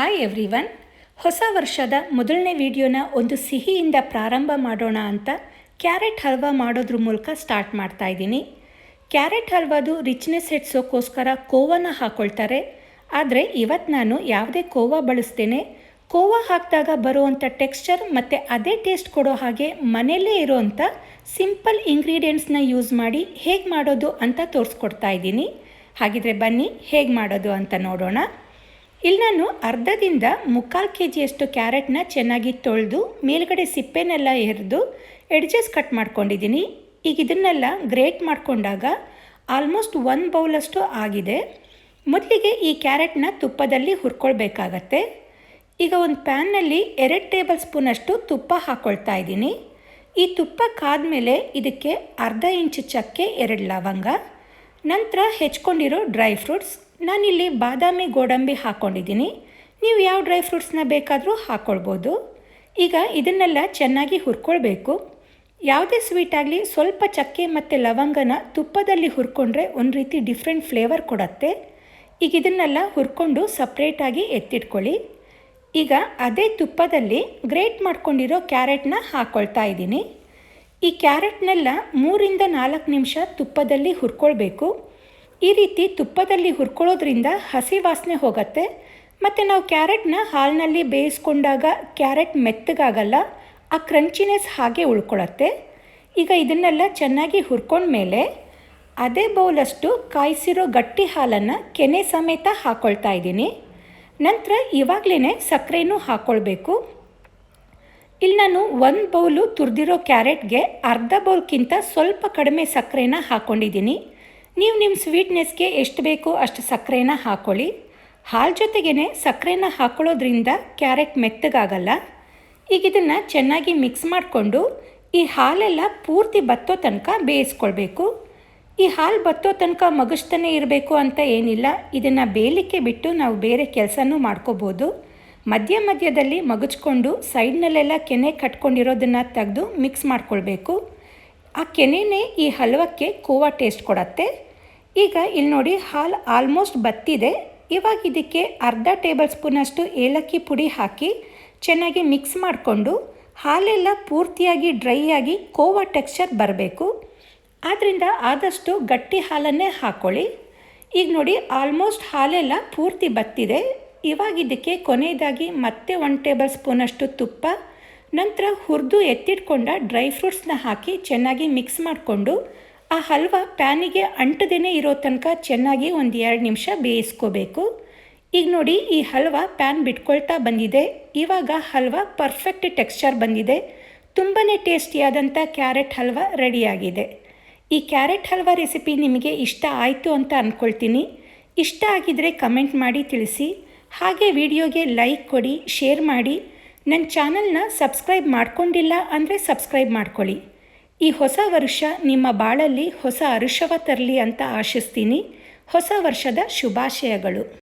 Hi everyone ಹೊಸ ವರ್ಷದ ಮೊದಲನೇ ವಿಡಿಯೋನ ಒಂದು ಸಿಹಿಯಿಂದ ಪ್ರಾರಂಭ ಮಾಡೋಣ ಅಂತ ಕ್ಯಾರೆಟ್ ಹಲ್ವಾ ಮಾಡೋದ್ರ ಮೂಲಕ ಸ್ಟಾರ್ಟ್ ಮಾಡ್ತಾ ಇದ್ದೀನಿ. ಕ್ಯಾರೆಟ್ ಹಲ್ವಾದು ರಿಚ್ನೆಸ್ ಹೆಚ್ಚಿಸೋಕ್ಕೋಸ್ಕರ ಕೋವನ ಹಾಕ್ಕೊಳ್ತಾರೆ ಆದರೆ ಇವತ್ತು ನಾನು ಯಾವುದೇ ಕೋವಾ ಬಳಸ್ತೇನೆ. ಕೋವಾ ಹಾಕಿದಾಗ ಬರುವಂಥ ಟೆಕ್ಸ್ಚರ್ ಮತ್ತು ಅದೇ ಟೇಸ್ಟ್ ಕೊಡೋ ಹಾಗೆ ಮನೆಯಲ್ಲೇ ಇರೋವಂಥ ಸಿಂಪಲ್ ಇಂಗ್ರೀಡಿಯೆಂಟ್ಸ್ನ ಯೂಸ್ ಮಾಡಿ ಹೇಗೆ ಮಾಡೋದು ಅಂತ ತೋರಿಸ್ಕೊಡ್ತಾ ಇದ್ದೀನಿ. ಹಾಗಿದ್ರೆ ಬನ್ನಿ ಹೇಗೆ ಮಾಡೋದು ಅಂತ ನೋಡೋಣ. ಇಲ್ಲಿ ನಾನು ಅರ್ಧದಿಂದ ಮುಕ್ಕಾಲು ಕೆ ಜಿಯಷ್ಟು ಕ್ಯಾರೆಟ್ನ ಚೆನ್ನಾಗಿ ತೊಳೆದು ಮೇಲುಗಡೆ ಸಿಪ್ಪೆನೆಲ್ಲ ಎರೆದು ಎಡ್ಜಸ್ ಕಟ್ ಮಾಡ್ಕೊಂಡಿದ್ದೀನಿ. ಈಗ ಇದನ್ನೆಲ್ಲ ಗ್ರೇಟ್ ಮಾಡಿಕೊಂಡಾಗ ಆಲ್ಮೋಸ್ಟ್ ಒಂದು ಬೌಲಷ್ಟು ಆಗಿದೆ. ಮೊದಲಿಗೆ ಈ ಕ್ಯಾರೆಟ್ನ ತುಪ್ಪದಲ್ಲಿ ಹುರ್ಕೊಳ್ಬೇಕಾಗತ್ತೆ. ಈಗ ಒಂದು ಪ್ಯಾನ್ನಲ್ಲಿ ಎರಡು ಟೇಬಲ್ ಸ್ಪೂನಷ್ಟು ತುಪ್ಪ ಹಾಕ್ಕೊಳ್ತಾ ಇದ್ದೀನಿ. ಈ ತುಪ್ಪ ಕಾದ್ಮೇಲೆ ಇದಕ್ಕೆ ಅರ್ಧ ಇಂಚು ಚಕ್ಕೆ, ಎರಡು ಲವಂಗ, ನಂತರ ಹೆಚ್ಕೊಂಡಿರೋ ಡ್ರೈ ಫ್ರೂಟ್ಸ್ ನಾನಿಲ್ಲಿ ಬಾದಾಮಿ ಗೋಡಂಬಿ ಹಾಕ್ಕೊಂಡಿದ್ದೀನಿ ನೀವು ಯಾವ ಡ್ರೈ ಫ್ರೂಟ್ಸ್ನ ಬೇಕಾದರೂ ಹಾಕ್ಕೊಳ್ಬೋದು ಈಗ ಇದನ್ನೆಲ್ಲ ಚೆನ್ನಾಗಿ ಹುರ್ಕೊಳ್ಬೇಕು. ಯಾವುದೇ ಸ್ವೀಟ್ ಆಗಲಿ ಸ್ವಲ್ಪ ಚಕ್ಕೆ ಮತ್ತು ಲವಂಗನ ತುಪ್ಪದಲ್ಲಿ ಹುರ್ಕೊಂಡ್ರೆ ಒಂದು ರೀತಿ ಡಿಫ್ರೆಂಟ್ ಫ್ಲೇವರ್ ಕೊಡತ್ತೆ. ಈಗ ಇದನ್ನೆಲ್ಲ ಹುರ್ಕೊಂಡು ಸಪ್ರೇಟಾಗಿ ಎತ್ತಿಟ್ಕೊಳ್ಳಿ. ಈಗ ಅದೇ ತುಪ್ಪದಲ್ಲಿ ಗ್ರೇಟ್ ಮಾಡ್ಕೊಂಡಿರೋ ಕ್ಯಾರೆಟ್ನ ಹಾಕ್ಕೊಳ್ತಾ ಇದ್ದೀನಿ. ಈ ಕ್ಯಾರೆಟ್ನೆಲ್ಲ ಮೂರಿಂದ ನಾಲ್ಕು ನಿಮಿಷ ತುಪ್ಪದಲ್ಲಿ ಹುರ್ಕೊಳ್ಬೇಕು. ಈ ರೀತಿ ತುಪ್ಪದಲ್ಲಿ ಹುರ್ಕೊಳ್ಳೋದ್ರಿಂದ ಹಸಿ ವಾಸನೆ ಹೋಗುತ್ತೆ. ಮತ್ತು ನಾವು ಕ್ಯಾರೆಟ್ನ ಹಾಲಿನಲ್ಲಿ ಬೇಯಿಸ್ಕೊಂಡಾಗ ಕ್ಯಾರೆಟ್ ಮೆತ್ತಗಾಗಲ್ಲ, ಆ ಕ್ರಂಚಿನೆಸ್ ಹಾಗೆ ಉಳ್ಕೊಳತ್ತೆ. ಈಗ ಇದನ್ನೆಲ್ಲ ಚೆನ್ನಾಗಿ ಹುರ್ಕೊಂಡ್ಮೇಲೆ ಅದೇ ಬೌಲಷ್ಟು ಕಾಯಿಸಿರೋ ಗಟ್ಟಿ ಹಾಲನ್ನು ಕೆನೆ ಸಮೇತ ಹಾಕ್ಕೊಳ್ತಾ ಇದ್ದೀನಿ. ನಂತರ ಇವಾಗಲೇ ಸಕ್ಕರೆನೂ ಹಾಕ್ಕೊಳ್ಬೇಕು ಇಲ್ಲಿ ನಾನು ಒಂದು ಬೌಲು ತುರಿದಿರೋ ಕ್ಯಾರೆಟ್ಗೆ ಅರ್ಧ ಬೌಲ್ಗಿಂತ ಸ್ವಲ್ಪ ಕಡಿಮೆ ಸಕ್ಕರೆನ ಹಾಕ್ಕೊಂಡಿದ್ದೀನಿ ನೀವು ನಿಮ್ಮ ಸ್ವೀಟ್ನೆಸ್ಗೆ ಎಷ್ಟು ಬೇಕೋ ಅಷ್ಟು ಸಕ್ಕರೆನ ಹಾಕ್ಕೊಳ್ಳಿ ಹಾಲು ಜೊತೆಗೇ ಸಕ್ಕರೆನ ಹಾಕ್ಕೊಳ್ಳೋದ್ರಿಂದ ಕ್ಯಾರೆಟ್ ಮೆತ್ತಗಾಗಲ್ಲ. ಈಗ ಇದನ್ನು ಚೆನ್ನಾಗಿ ಮಿಕ್ಸ್ ಮಾಡಿಕೊಂಡು ಈ ಹಾಲೆಲ್ಲ ಪೂರ್ತಿ ಬತ್ತೋ ತನಕ ಬೇಯಿಸ್ಕೊಳ್ಬೇಕು. ಈ ಹಾಲು ಬತ್ತೋ ತನಕ ಮಗಸ್ತಾನೆ ಇರಬೇಕು ಅಂತ ಏನಿಲ್ಲ. ಇದನ್ನು ಬೇಯಲಿಕ್ಕೆ ಬಿಟ್ಟು ನಾವು ಬೇರೆ ಕೆಲಸನೂ ಮಾಡ್ಕೋಬೋದು. ಮಧ್ಯ ಮಧ್ಯದಲ್ಲಿ ಮಗಚ್ಕೊಂಡು ಸೈಡ್ನಲ್ಲೆಲ್ಲ ಕೆನೆ ಕಟ್ಕೊಂಡಿರೋದನ್ನು ತೆಗೆದು ಮಿಕ್ಸ್ ಮಾಡ್ಕೊಳ್ಬೇಕು. ಆ ಕೆನೆನೇ ಈ ಹಲ್ವಕ್ಕೆ ಕೋವಾ ಟೇಸ್ಟ್ ಕೊಡತ್ತೆ. ಈಗ ಇಲ್ಲಿ ನೋಡಿ, ಹಾಲು ಆಲ್ಮೋಸ್ಟ್ ಬತ್ತಿದೆ. ಇವಾಗ ಇದಕ್ಕೆ ಅರ್ಧ ಟೇಬಲ್ ಸ್ಪೂನಷ್ಟು ಏಲಕ್ಕಿ ಪುಡಿ ಹಾಕಿ ಚೆನ್ನಾಗಿ ಮಿಕ್ಸ್ ಮಾಡಿಕೊಂಡು ಹಾಲೆಲ್ಲ ಪೂರ್ತಿಯಾಗಿ ಡ್ರೈ ಆಗಿ ಕೋವಾ ಟೆಕ್ಸ್ಚರ್ ಬರಬೇಕು. ಆದ್ದರಿಂದ ಆದಷ್ಟು ಗಟ್ಟಿ ಹಾಲನ್ನೇ ಹಾಕ್ಕೊಳ್ಳಿ ಈಗ ನೋಡಿ ಆಲ್ಮೋಸ್ಟ್ ಹಾಲೆಲ್ಲ ಪೂರ್ತಿ ಬತ್ತಿದೆ. ಇವಾಗ ಇದಕ್ಕೆ ಕೊನೆಯದಾಗಿ ಮತ್ತೆ ಒನ್ ಟೇಬಲ್ ಸ್ಪೂನಷ್ಟು ತುಪ್ಪ, ನಂತರ ಹುರಿದು ಎತ್ತಿಟ್ಕೊಂಡ ಡ್ರೈ ಫ್ರೂಟ್ಸ್ನ ಹಾಕಿ ಚೆನ್ನಾಗಿ ಮಿಕ್ಸ್ ಮಾಡಿಕೊಂಡು ಆ ಹಲ್ವ ಪ್ಯಾನಿಗೆ ಅಂಟದೇ ಇರೋ ತನಕ ಚೆನ್ನಾಗಿ ಒಂದು ಎರಡು ನಿಮಿಷ ಬೇಯಿಸ್ಕೋಬೇಕು. ಈಗ ನೋಡಿ, ಈ ಹಲ್ವ ಪ್ಯಾನ್ ಬಿಟ್ಕೊಳ್ತಾ ಬಂದಿದೆ. ಇವಾಗ ಹಲ್ವ ಪರ್ಫೆಕ್ಟ್ ಟೆಕ್ಸ್ಚರ್ ಬಂದಿದೆ. ತುಂಬಾ ಟೇಸ್ಟಿಯಾದಂಥ ಕ್ಯಾರೆಟ್ ಹಲ್ವ ರೆಡಿಯಾಗಿದೆ. ಈ ಕ್ಯಾರೆಟ್ ಹಲ್ವ ರೆಸಿಪಿ ನಿಮಗೆ ಇಷ್ಟ ಆಯಿತು ಅಂತ ಅಂದ್ಕೊಳ್ತೀನಿ ಇಷ್ಟ ಆಗಿದರೆ ಕಮೆಂಟ್ ಮಾಡಿ ತಿಳಿಸಿ. ಹಾಗೆ ವಿಡಿಯೋಗೆ ಲೈಕ್ ಕೊಡಿ, ಶೇರ್ ಮಾಡಿ. ನನ್ನ ಚಾನಲ್ನ ಸಬ್ಸ್ಕ್ರೈಬ್ ಮಾಡ್ಕೊಂಡಿಲ್ಲ ಅಂದರೆ ಸಬ್ಸ್ಕ್ರೈಬ್ ಮಾಡ್ಕೊಳ್ಳಿ. ಈ ಹೊಸ ವರ್ಷ ನಿಮ್ಮ ಬಾಳಲ್ಲಿ ಹೊಸ ಅರುಷವ ತರಲಿ ಅಂತ ಆಶಿಸ್ತೀನಿ. ಹೊಸ ವರ್ಷದ ಶುಭಾಶಯಗಳು.